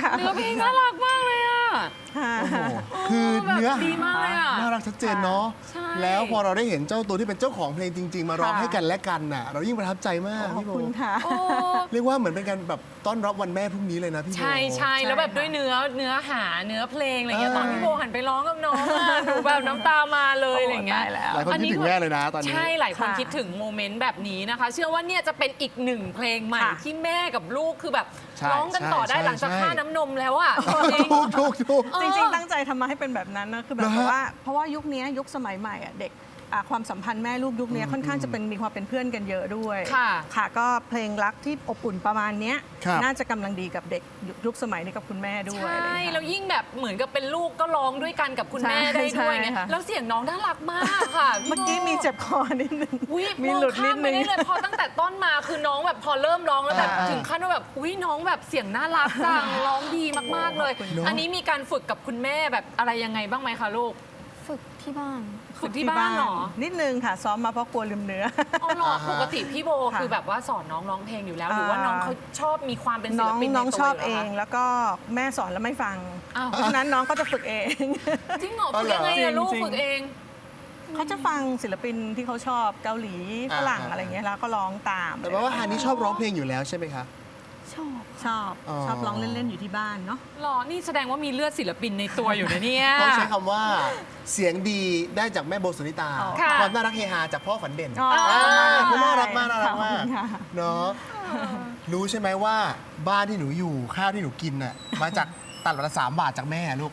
คุณค่ะเนื้อเพลงน่ารักมากเลย อะค่ะคือเนื้อแบบดีมากเลยอะน่ารักชัดเจนเนาะใช่แล้วพอเราได้เห็นเจ้าตัวที่เป็นเจ้าของเพลงจริง ๆ มาร้องค่ะ ให้กันและกันน่ะ เรายิ่งประทับใจมากขอบพี่โบคุณค่ะ โอ้เรียกว่าเหมือนเป็นการแบบต้อนรับวันแม่พรุ่งนี้เลยนะพี่โบ ใช่ใช่แล้วแบบด้วยเนื้อเนื้อหาเนื้อเพลงอะไรเงี้ยเออ ตอนพี่โบหันไปร้องกับน้องอะหนูแบบน้ำตามาเลยอะไรเงี้ยหลายคนคิดถึงแม่เลยนะตอนนี้ ใช่ หลายคนค่ะคิดถึงโมเมนต์แบบนี้นะคะ เชื่อว่าเนี่ยจะเป็นอีกหนึ่งเพลงใหม่ค่ะที่แม่กับลูกคือแบบใช่ร้องกันต่อได้ใช่หลังจากใช่ ค่าน้ำนมแล้วอะจริง ถูกถูกถูกจริงๆ ตั้งใจทำมาให้เป็นแบบนั้นนะคือแบบเหรอฮะว่าเพราะว่ายุคนี้ยุคสมัยใหม่อะเด็ก อะความสัมพันธ์แม่ลูกยุคนี้ค่อนข้างจะเป็นมีความเป็นเพื่อนกันเยอะด้วยค่ะ ค่ะ ก็เพลงรักที่อบอุ่นประมาณเนี้ยครับ น่าจะกำลังดีกับเด็กยุคสมัยนี้กับคุณแม่ด้วยใช่อะไรอย่างเงี้ย แล้วยิ่งแบบเหมือนกับเป็นลูกก็ร้องด้วยกันกับคุณแม่ใช่ได้ด้วยไงใช่ค่ะ แล้วเสียงน้องน่ารักมากค่ะพี่เมื่อกี้โมีเจ็บคอนิดนึงอุ๊ยมีมองหลุดนิข้าดมนึไม่งได้เลยพอตั้งแต่ต้นมาคือน้องแบบพอเริ่มร้องแล้วแบบอ่า ถึงขั้นว่าแบบอุ้ยน้องแบบเสียงน่ารักจังร้องดีมากๆเลยขอบคุณเนอะอันนี้มีการฝึกกับคุณแม่แบบอะไรยังไงบ้างไหมคะลูก ฝึกที่บ้าน ฝึกที่บ้านเหรอ นิดนึงค่ะ ซ้อมมาเพราะกลัวลืมเนื้ออ๋อเหรออ่าฮะ ปกติพี่โบค่ะคือแบบว่าสอนน้องร้องเพลงอยู่แล้ว หรือว่าอ่า น้องเขาชอบมีความเป็นศิน้ลองปินในน้องตัวชอบยู่เอหรงคะ แล้วก็แม่สอนแล้วไม่ฟัง อ้าว เพราะฉะนั้นน้องก็จะฝึกเอง จริงเหรออ๋อฝึกเหรอยังไงอะลูกจริงๆ ฝึกเอง เขาจะฟังศิลปินที่เขาชอบเกาหลีฝรั่งอ่า อะไรเงี้ยแล้วก็ร้องตามแต่ว่าฮานี่ชอบร้องเพลงอยู่แล้วใช่ไหมคะ ชอบชอบอ๋อ ชอบร้องเล่น ๆ อยู่ที่บ้านเนาะ หรอ นี่แสดงว่ามีเลือดศิลปินในตัวอยู่นะเนี่ย ต้องใช้คำว่าเสียงดีได้จากแม่โบสุนิตาอ๋อค่ะ ความน่ารักเฮฮาจากพ่อฝันเด่นอ๋ออ่าใช่น่ารักมากน่ารักมากขอบคุณค่ะ เนาะรู้ใช่ไหมว่าบ้านที่หนูอยู่ข้าวที่หนูกินน่ะมาจากตัดวันละสามบาทจากแม่ลูก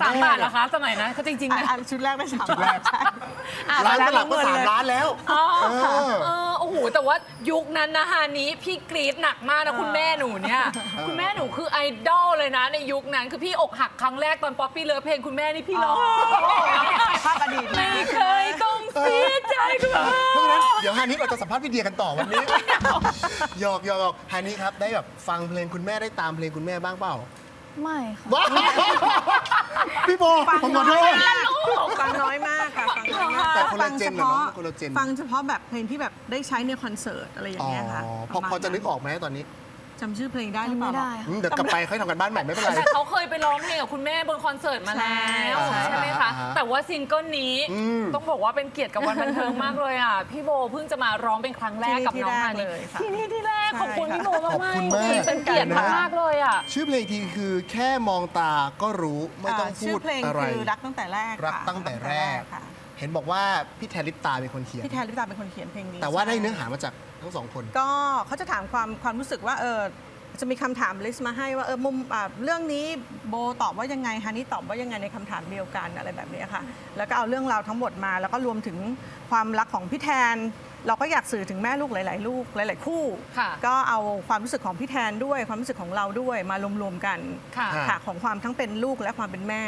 สามบาทเหรอคะ สมัยนั้นเขาจริงๆอะนะอะชุดแรกได้สามชุดแรก ใช่ อะร้านแล้วตลับก็เงินสามเลยล้านแล้ว อ๋อเออ เออโอ้โหแต่ว่ายุคนั้นนะฮานี้พี่กรี๊ดหนักมากนะคุณแม่หนูเนี่ย คุณแม่หนูคือไอดอลเลยนะ ในยุคนั้นคือพี่อกหักครั้งแรกตอนป๊อปปี้เลิฟเพลงคุณแม่นี่พี่ร้องภาพอดีตไม่เคยต้องเสียใจคุณแม่เพราะฉะนั้นเดี๋ยวฮานิเราจะสัมภาษณ์พี่เดียกันต่อวันนี้ หยอกหยอกหยอกฮานิครับได้แบบฟังเพลงคุณแม่ได้ตามเพลงคุณแม่บ้างเปล่า ไม่ค่ะว้าวพี่โบผมขอโทษ ฟังน้อยมากค่ะฟังน้อยมากแต่คนละเจนฟังฉพาเหรอน้องคนละเจน ฟังเฉพาะแบบเพลงที่แบบได้ใช้ในคอนเสิร์ตอะไรอย่างอ๋อเงี้ยค่ะพอประมาณพอจะนึกออกไหมตอนนี้ จำชื่อเพลงได้หรือเปไม่ล่าได้อืค่ะมเดี๋ยวกลับไปค่อยทำกันบ้านใหม่ไม่เป็นไร แต่เขาเคยไปร้องเพลงกับคุณแม่บนคอนเสิร์ตมาแล้วใช่ ใช่ไหมคะ อ่าฮะแต่ว่าซิงเกิลนี้อืม ต้องบอกว่าเป็นเกียรติกับวันบันเทิงมากเลยอะ พี่โบเพิ่งจะมาร้องเป็นครั้งแรกกับน้องฮานิที่นี่ที่แรกเลยค่ะที่นี่ที่แรกขอบคุณพี่โบมากขอบมากคุณมากเป็นเกียรติมากๆเลยอะ ชื่อเพลงทีคือแค่มองตาก็รู้ไม่ต้องาพูชื่อดเพลงอะไร คือรักตั้งแต่แรกรักค่ะตั้งแต่แรก ค่ะเห็นบอกว่าพี่แทนลิปตาเป็นคนเขียน พี่แทนลิปตาเป็นคนเขียนเพลงนี้แต่ว่าได้ใช่เนื้อหามาจาก ทั้งสองคน ก็เขาจะถามความความรู้สึกว่าเออจะมีคำถามลิสต์มาให้ว่าเออมุมอ่าเรื่องนี้โบตอบว่ายังไงฮานี่ตอบว่ายังไงในคำถามเดียวกันอะไรแบบนี้ค่ะ แล้วก็เอาเรื่องราวทั้งหมดมา แล้วก็รวมถึงความรักของพี่แทน เราก็อยากสื่อถึงแม่ลูกหลาย ๆ ลูกหลาย ๆ คู่ ค่ะ ก็เอาความรู้สึกของพี่แทนด้วยความรู้สึกของเราด้วยมารวมๆกันค่ะ ค่ะของความทั้งเป็นลูกและความเป็นแม่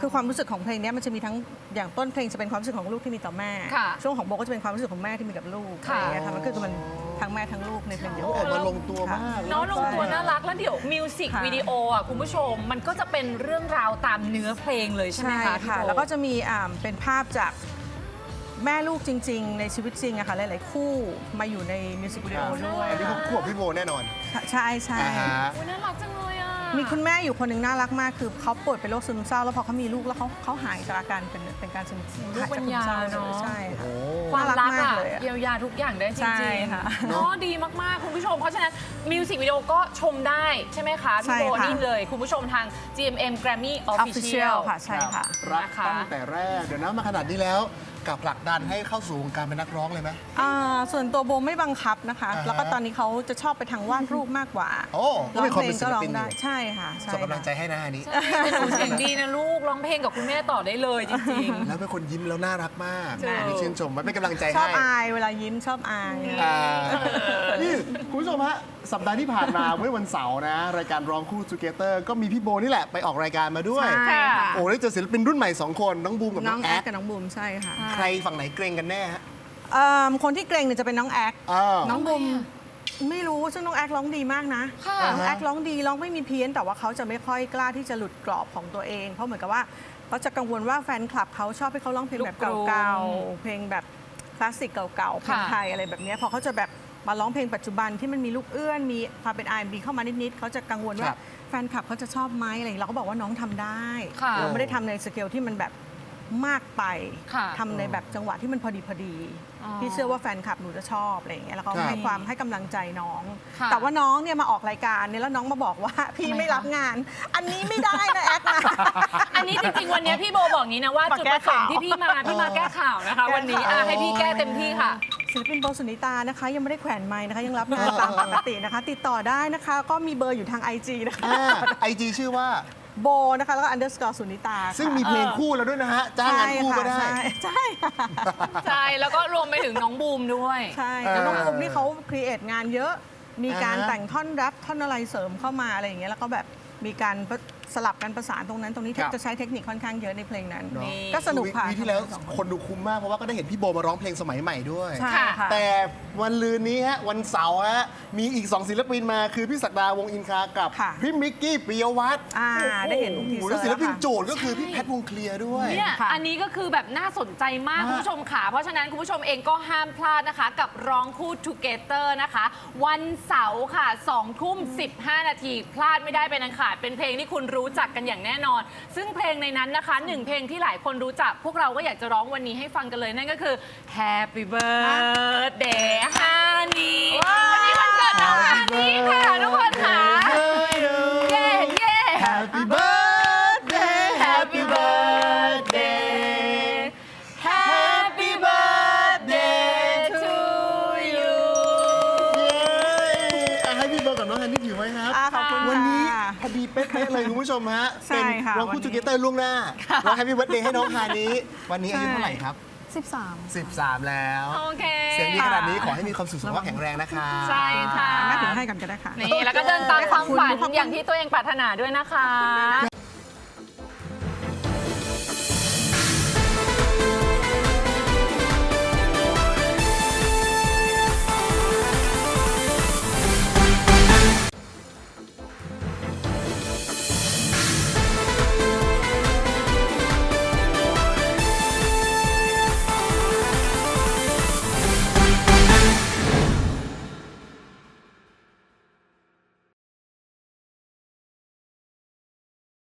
คือความรู้สึกของเพลงเนี้ยมันจะมีทั้งอย่างต้นเพลงจะเป็นความรู้สึกของลูกที่มีต่อแม่ ค่ะช่วงของโบก็จะเป็นความรู้สึกของแม่ที่มีกับลูกอะไรค่ะ อย่างเงี้ยค่ะมันคือมันทั้งแม่ทั้งลูกในเพลงเดียวอกัอกนมาลงตัวมากน้องลงตัวน่ารักแล้วเดี๋ยวมิวสิกค่ะ วิดีโออะคุณผู้ชมมันก็จะเป็นเรื่องราวตามเนื้อเพลงเลยใช่ไหมใช่คะพี่ค่ะ โบ แล้วก็จะมีอ่าเป็นภาพจากแม่ลูกจริง ๆ ในชีวิตจริงอะค่ะหลาย ๆ คู่มาอยู่ในมิวสิกวิดีโอด้วยอันนี้เขาคู่กับพี่โบแน่นอน ใช่ใช่ อ่าฮะโอ้ยน่ารักจังเลยอะ มีคุณแม่อยู่คนหนึ่งน่ารักมากคือเขาป่วยเป็นโรคซึมเศร้าแล้วพอเขามีลูกแล้วเขาเขาหายจากอาการเป็นเป็นการซึมลูกปัญญาหจกซึมศร้เนอะ ใช่ค่ะโอ้ความรักน่ารักมาอะกเลยอะเยียวยาทุกอย่างได้จใช่ริงค่ะๆเนาะดีมาก ๆ คุณผู้ชม เพราะฉะนั้นมิวสิกวิดีโอก็ชมได้ใช่ไหมคะพี่ใช่โบค่ะ นี่เลย คุณผู้ชมทาง GMM Grammy Official Official ค่ะใช่ค่ะ รักนะคะ ตั้งแต่แรก เดี๋ยวนะมาขนาดนี้แล้ว กับผลักดันให้เข้าสู่วงการเป็นนักร้องเลยไหม อ่าส่วนตัวโบไม่บังคับนะคะ อ่าฮะแล้วก็ตอนนี้เขาจะชอบไปทางวาดรูปมากกว่าโอ้ก็มีความเป็นศิลปินร้องเพลงก็ร้องได้อยู่ ใช่ค่ะใช่ส่งกำลังใจค่ะให้นะอันนี้แต่หนูเสียงดีนะลูกร้องเพลงกับคุณแม่ต่อได้เลยจริง แล้วเป็นคนยิ้มแล้วน่ารักมากใช่อันนี้ชื่นชมมันเป็นกำลังใจชอบให้อายเวลายิ้มชอบอาย อ่านี่คุณผู้ชมฮะสัปดาห์ที่ผ่านมาเมื่อวันเสาร์นะ รายการร้องคู่ Together ก็มีพี่โบนี่แหละไปออกรายการมาด้วย ใช่ ค่ะ โอ้ได้เจอศิลปินรุ่นใหม่2คนน้องบูมกับน้น้อองงแอแอคคกับน้องบูมใช่ค่ะใครฝั่งไหนเกรงกันแน่ฮะ เอิ่มคนที่เกรงเนี่ยจะเป็นน้องแอค อ้าว น้องบูมไม่รู้ซึ่งน้องแอคร้องดีมากนะค่ะน้องแอคร้องดีร้องไม่มีเพี้ยน แต่ว่าเขาจะไม่ค่อยกล้าที่จะหลุดกรอบของตัวเอง เพราะเหมือนกับว่าเขาจะกังวลว่าแฟนคลับเขาชอบให้เขาร้องเพลงแบบลูกกรุงเก่าๆเพลงแบบคลาสสิกเก่าๆเพลงค่ะ ไทยอะไรแบบเนี้ยพอเขาจะแบบมาร้องเพลงปัจจุบันที่มันมีลูกเอื้อน มีความเป็น R&B เข้ามานิดๆเขาจะกังวลคว่ารับ แฟนคลับเขาจะชอบไหมอะไรอย่างเงี้ยเราก็บอกว่าน้องทำได้ ค่ะ เราไม่ได้ทำในสเกลที่มันแบบ มากไปค่ะทำในแบบจังหวะที่มันพอดีพอดีอ๋อพี่เชื่อว่าแฟนคลับหนูจะชอบอะไรอย่างเงี้ยแล้วก็ครับให้ความให้กำลังใจน้อง ค่ะแต่ว่าน้องเนี่ยมาออกรายการเนี่ยแล้วน้องมาบอกว่า พี่ทำไมไม่คะรับงาน อันนี้ไม่ได้นะแอดนะ อันนี้จริงๆ วันนี้พี่โบบอกนี้นะว่ามาจุดแก้ประสงค์ข่าวที่พี่มา พี่มาแก้ข่าวนะคะ วันนี้อะให้พี่แก้เต็มที่ค่ะ ศิลปินโบสุนิตานะคะ ยังไม่ได้แขวนไม้นะคะ ยังรับงานตามปกตินะคะ ติดต่อได้นะคะ ก็มีเบอร์อยู่ทาง IG นะคะ ไอจีชื่อว่า โบนะคะแล้วก็ underscore สุนิตาค่ะซึ่งมีเพลงคู่แล้วด้วยนะฮะ จ้างงานคู่ก็ได้ ใช่ค่ะใช่ค่ะใช่ แล้วก็รวมไปถึงน้องบูมด้วย ใช่เออแล้วน้องภูมินี่เขาครีเอทงานเยอะ มีการอ่าฮะ แต่งท่อนแรปท่อนอะไรเสริมเข้ามาอะไรอย่างเงี้ยแล้วก็แบบมีการ สลับกันประสานตรงนั้นตรงนี้ครับ จะใช้เทคนิคค่อนข้างเยอะในเพลงนั้นเนอะก็สนุกค่ะวีที่แล้วทั้งสองคนดูคุ้มมากเพราะว่าก็ได้เห็นพี่โบมาร้องเพลงสมัยใหม่ด้วย ใช่ค่ะ แต่วันลืนนี้ฮะวันเสาร์ฮะมีอีก 2 ศิลปินมาคือพี่ศักดาวงอินคากับค่ะ พี่มิกกี้ปิยวัฒน์อ่าได้เห็นโอ้ทีโหเซอแล้วร์ศิลปินค่ะ โจทย์ก็คือพี่แพทวงเคลียร์ด้วย เนี่ยค่ะ อันนี้ก็คือแบบน่าสนใจมากมากคุณผู้ชมค่ะ เพราะฉะนั้นคุณผู้ชมเองก็ห้ามพลาดนะคะ กับร้องคู่ Together นะคะ วันเสาร์ค่ะ2ทุ่ม15 นาที พลาดไม่ได้เป็นอันขาดเป็นเพลงที่คุณรู้จักกันอย่างแน่นอน ซึ่งเพลงในนั้นนะคะหนึ่งเพลงที่หลายคนรู้จัก พวกเราก็อยากจะร้องวันนี้ให้ฟังกันเลยนั่นก็คือ Happy Birthday Honey วันนี้วันเกิดน้อง Honey เป๊ะ เลยคุณผู้ชมฮะ ใช่เป็นค่ะร้องคู่วันนี้ทูเกเตอร์ล่วงหน้าร้องแฮปปี้เบิร์ดเดย์ให้น้องฮานี้ วันนี้อายุเท่าไหร่ครับ 13 13 แล้ว โอเคเสียงดีขนาดนี้ขอให้มีความสุขสุขภาพแข็งแรงนะคะใช่ค่ะ แม่ถือให้กันก็ได้ค่ะ นี่ แล้วก็เดินตามความฝันขอบคุณอย่างที่ตัวเองปรารถนาด้วยนะคะ